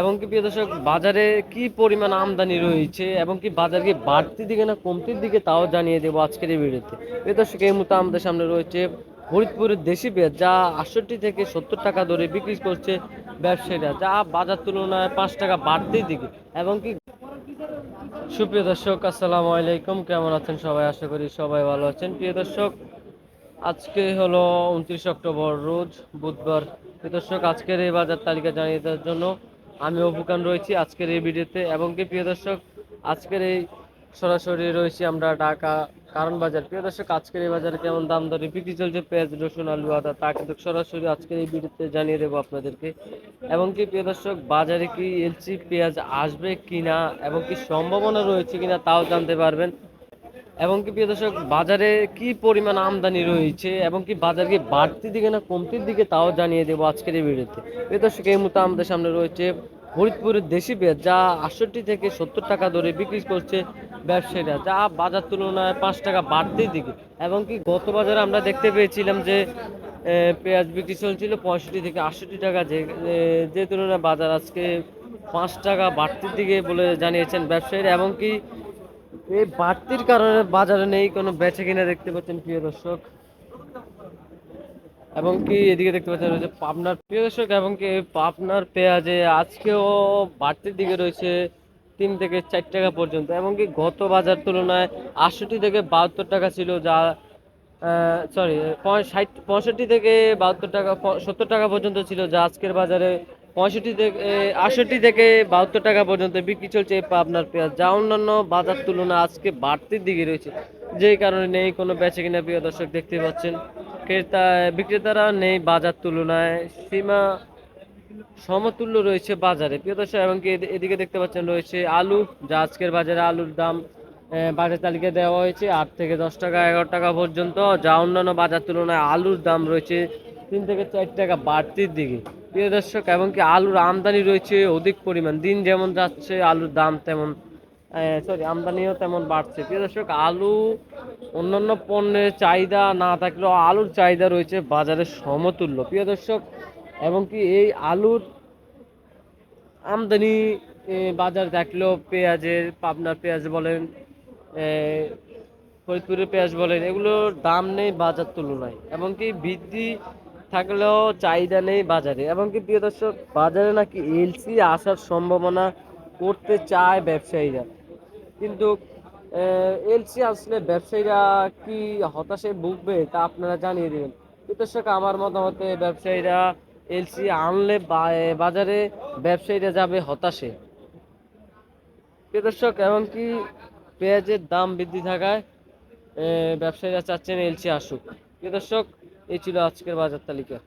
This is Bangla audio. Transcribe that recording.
এবং কি প্রিয় দর্শক, বাজারে কি পরিমাণ আমদানি রয়েছে এবং কি বাজার কি বাড়তির দিকে না কমতির দিকে তাও জানিয়ে দেবো আজকের এই ভিডিওতে। প্রিয় দর্শক, এই মুহূর্তে আমাদের সামনে রয়েছে ফরিদপুরের দেশি পেঁয়াজ, যা আটষট্টি থেকে সত্তর টাকা ধরে বিক্রি করছে ব্যবসায়ীরা, যা বাজার তুলনায় পাঁচ টাকা বাড়তির দিকে। এবং কি সুপ্রিয় দর্শক, আসসালামু আলাইকুম, কেমন আছেন সবাই? আশা করি সবাই ভালো আছেন। প্রিয় দর্শক, আজকে হলো উনত্রিশ অক্টোবর, রোজ বুধবার। প্রিয় দর্শক, আজকের এই বাজার তালিকা জানিয়ে দেওয়ার জন্য আমি অপুকান রয়েছি আজকের এই ভিডিওতে এবং কি প্রিয় দর্শক, আজকের এই সরাসরি রয়েছি আমরা ঢাকা কারণ বাজার। প্রিয় দর্শক, আজকের এই বাজারে কেমন দাম দরে বিক্রি চলছে? পেঁয়াজ, রসুন, আলু, আদা, তা কিন্তু সরাসরি আজকের এই ভিডিওতে জানিয়ে দেবো আপনাদেরকে। এবং কি প্রিয় দর্শক, বাজারে কি এলসি পেঁয়াজ আসবে কিনা এবং কি সম্ভাবনা রয়েছে কিনা তাও জানতে পারবেন। এবং কি প্রিয় দর্শক, বাজারে কি পরিমাণ আমদানি রয়েছে এবং কি বাজার কি বাড়তির দিকে না কমতির দিকে তাও জানিয়ে দেবো আজকের এই ভিডিওতে। প্রিয় দর্শক, এই মুহূর্তে আমাদের সামনে রয়েছে ফরিদপুরের দেশি পেঁয়াজ, যা আটষট্টি থেকে সত্তর টাকা ধরে বিক্রি করছে ব্যবসায়ীরা, যা বাজার তুলনায় পাঁচ টাকা বাড়তির দিকে। এবং কি গত বাজারে আমরা দেখতে পেয়েছিলাম যে পেঁয়াজ বিক্রি চলছিল পঁয়ষট্টি থেকে আটষট্টি টাকা, যে যে তুলনায় বাজার আজকে পাঁচ টাকা বাড়তির দিকে বলে জানিয়েছেন ব্যবসায়ীরা। এবং কি এই বাড়তির কারণে বাজারে নেই, কোনো বেচে কিনা দেখতে পাচ্ছেন প্রিয় দর্শক। এবং কি এদিকে দেখতে পাচ্ছেন রয়েছে পাবনার প্রিয় দর্শক, এবং কি পাবনার পেঁয়াজে আজকেও বাড়তির দিকে রয়েছে তিন থেকে চার টাকা পর্যন্ত। এবং কি গত বাজার তুলনায় আটষট্টি থেকে বাহাত্তর টাকা ছিল, যা সরি ষাট পঁয়ষট্টি থেকে বাহাত্তর টাকা, সত্তর টাকা পর্যন্ত ছিল, যা আজকের বাজারে পঁয়ষট্টি থেকে আটষট্টি থেকে বাহাত্তর টাকা পর্যন্ত বিক্রি চলছে পাবনার পেঁয়াজ, যা অন্যান্য বাজার তুলনায় আজকে বাড়তির দিকে রয়েছে। যেই কারণে নেই কোনো বেচে কিনা, প্রিয় দর্শক দেখতে পাচ্ছেন। ক্রেতা, বিক্রেতারা নেই বাজার তুলনায়। সীমা সমতুল্য রয়েছে বাজারে, প্রিয় দর্শক, এবং কি এদি- এদিকে দেখতে পাচ্ছেন রয়েছে আলু, যা আজকের বাজারে আলুর দাম বাজার তালিকায় দেওয়া হয়েছে আট থেকে দশ টাকা, এগারো টাকা পর্যন্ত, যা অন্যান্য বাজার তুলনায় আলুর দাম রয়েছে তিন থেকে চার টাকা বাড়তির দিকে। প্রিয় দর্শক, এবং কি আলুর আমদানি রয়েছে অধিক পরিমাণ। দিন যেমন যাচ্ছে, আলুর দাম তেমন সরি আমদানিও তেমন বাড়ছে। প্রিয় দর্শক, আলু অন্যান্য পণ্যের চাহিদা না থাকলেও আলুর চাহিদা রয়েছে বাজারে সমতুল্য। প্রিয় দর্শক, এবং কি এই আলুর আমদানি বাজার থাকলেও পেঁয়াজের, পাবনার পেঁয়াজ বলেন ফরিদপুরের পেঁয়াজ বলেন, এগুলোর দাম নেই বাজার তুলনায়। এবং কি বৃদ্ধি থাকলেও চাহিদা নেই বাজারে। এবং কি প্রিয় দর্শক, বাজারে নাকি এলসি আসার সম্ভাবনা করতে চায় ব্যবসায়ীরা। কিন্তু এলসি আসলে ব্যবসায়ীরা কি হতাশায় ভুগবে তা আপনারা জানিয়ে দেবেন। দর্শক, আমার মতামতে ব্যবসায়ীরা এলসি আনলে বাজারে ব্যবসায়ীরা যাবে হতাশে। প্রিয় দর্শক এমনকি পেঁয়াজের দাম বৃদ্ধি থাকায় ব্যবসায়ীরা চাচ্ছেন এলসি আসুক। প্রিয় দর্শক এই ছিল আজকের বাজার তালিকা।